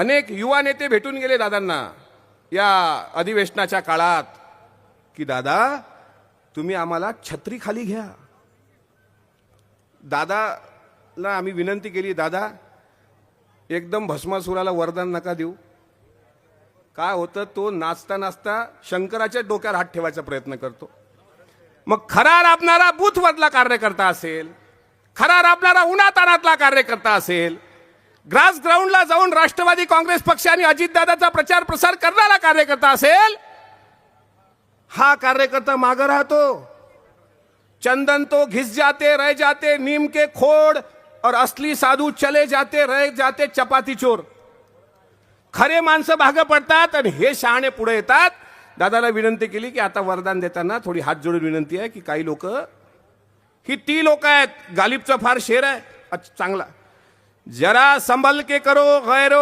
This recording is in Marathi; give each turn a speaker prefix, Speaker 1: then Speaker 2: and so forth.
Speaker 1: अनेक युवा नेते भेटून गेले दादांना या अधिवेशनाच्या काळात की दादा तुम्ही आम्हाला छत्री खाली घ्या. दादाला आम्ही विनंती केली दादा एकदम भस्मासुराला वरदान नका देऊ. काय होतं तो नाचता नाचता शंकराच्या डोक्यावर हात ठेवायचा प्रयत्न करतो. मग खरा राबणारा बूथमधला कार्यकर्ता असेल खरा राबणारा उन्हातानातला कार्यकर्ता असेल ग्रास ग्राउंडला जाऊन राष्ट्रवादी काँग्रेस पक्ष आणि अजितदादाचा प्रचार प्रसार करणारा कार्यकर्ता असेल हा कार्यकर्ता मागं राहतो. चंदन तो घिस जाते रह जाते नीम के खोड और असली साधू चले जाते रह जाते चपाती चोर. खरे माणसं भागं पडतात आणि हे शहाणे पुढे येतात. दादाला विनंती केली की आता वरदान देताना थोडी हात जोडून विनंती आहे की काही लोक ही ती लोक आहेत गालिबचा फार शेर आहे. चांगला. जरा संभल के करो गैरों।